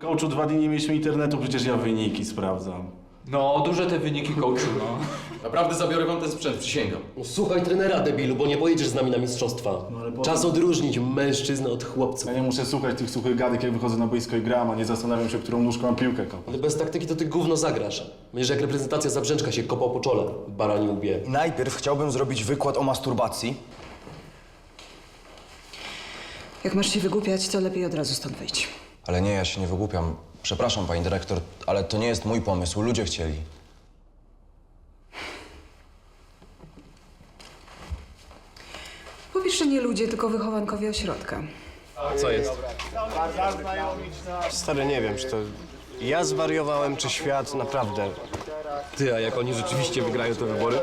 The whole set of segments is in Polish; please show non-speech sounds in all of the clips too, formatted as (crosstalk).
Coachu, dwa dni nie mieliśmy internetu, przecież ja wyniki sprawdzam. No, duże te wyniki coachu, no. Naprawdę zabiorę wam ten sprzęt, przysięgam. No, słuchaj trenera, debilu, bo nie pojedziesz z nami na mistrzostwa. ale po- Czas odróżnić mężczyznę od chłopców. Ja nie muszę słuchać tych suchych gadek, jak wychodzę na boisko i gram, a nie zastanawiam się, którą nóżką mam piłkę kopać. Ale bez taktyki to ty gówno zagrasz. Będziesz jak reprezentacja Zabrzęczka się kopał po czole, barani łbie. Najpierw chciałbym zrobić wykład o masturbacji. Jak masz się wygłupiać, to lepiej od razu stąd wyjść. Ale nie, ja się nie wygłupiam. Przepraszam, pani dyrektor, ale to nie jest mój pomysł. Ludzie chcieli. Po pierwsze nie ludzie, tylko wychowankowie ośrodka. Stary, nie wiem, czy to ja zwariowałem, czy świat naprawdę. Ty, a jak oni rzeczywiście wygrają te wybory?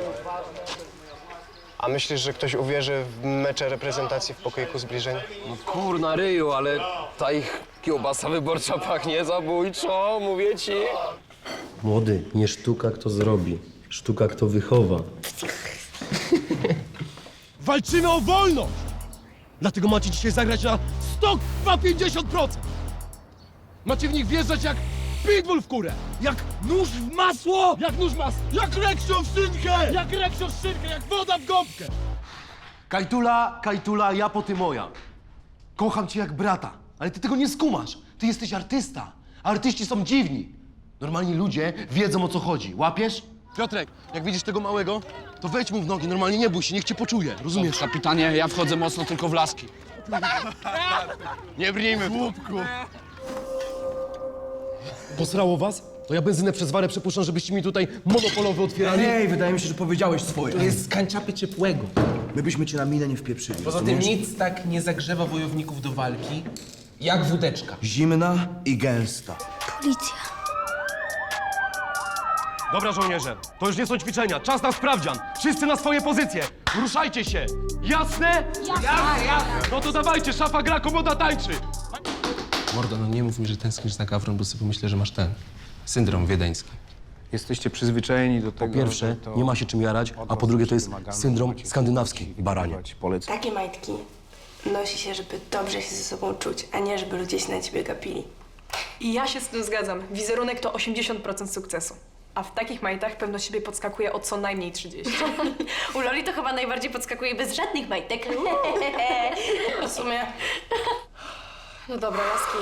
A myślisz, że ktoś uwierzy w mecze reprezentacji w pokoiku zbliżenia? No kurna ryju, ale ta ich kiełbasa wyborcza pachnie zabójczo, mówię ci. Młody, nie sztuka kto zrobi, sztuka kto wychowa. Walczymy o wolność! Dlatego macie dzisiaj zagrać na 150%! Macie w nich wjeżdżać jak pitbull w kurę! Jak nóż w masło! Jak nóż w masło! Jak reksio w szynkę! Jak reksio w szynkę! Jak woda w gąbkę! Kajtula, Kajtula, ja po ty moja. Kocham cię jak brata, ale ty tego nie skumasz. Ty jesteś artysta, a artyści są dziwni. Normalni ludzie wiedzą o co chodzi. Łapiesz? Piotrek, jak widzisz tego małego, to wejdź mu w nogi, normalnie nie bój się, niech cię poczuje, rozumiesz? Kapitanie, ja wchodzę mocno tylko w laski. (laughs) Nie brnijmy w łupku. Posrało was? To ja benzynę przez warę przepuszczam, żebyście mi tutaj monopolowy otwierali. Ej, wydaje mi się, że powiedziałeś swoje. To jest z kanciapy ciepłego. My byśmy cię na minę nie wpieprzyli. Poza tym nic tak nie zagrzewa wojowników do walki jak wódeczka. Zimna i gęsta. Policja. Dobra, żołnierze, to już nie są ćwiczenia. Czas na sprawdzian. Wszyscy na swoje pozycje. Ruszajcie się. Jasne? Jasne. No to dawajcie, szafa gra, komoda tańczy. Mordo, no nie mów mi, że tęsknisz za kawrą, bo sobie pomyślę, że masz ten syndrom wiedeński. Jesteście przyzwyczajeni do tego, Po pierwsze, nie ma się czym jarać, a po drugie to jest syndrom skandynawski, baranie. Takie majtki nosi się, żeby dobrze się ze sobą czuć, a nie żeby ludzie się na ciebie gapili. I ja się z tym zgadzam. Wizerunek to 80% sukcesu. A w takich majtach pewność siebie podskakuje o co najmniej 30. (laughs) U Loli to chyba najbardziej podskakuje bez żadnych majtek. W sumie... No dobra, laski.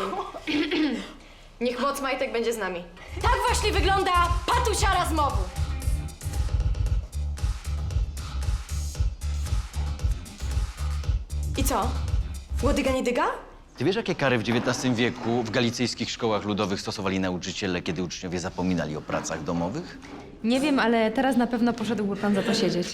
(clears throat) Niech moc majtek będzie z nami. Tak właśnie wygląda patusiara zmowu. I co? Łodyga nie dyga? Ty wiesz, jakie kary w XIX wieku w galicyjskich szkołach ludowych stosowali nauczyciele, kiedy uczniowie zapominali o pracach domowych? Nie wiem, ale teraz na pewno poszedłby pan za to siedzieć.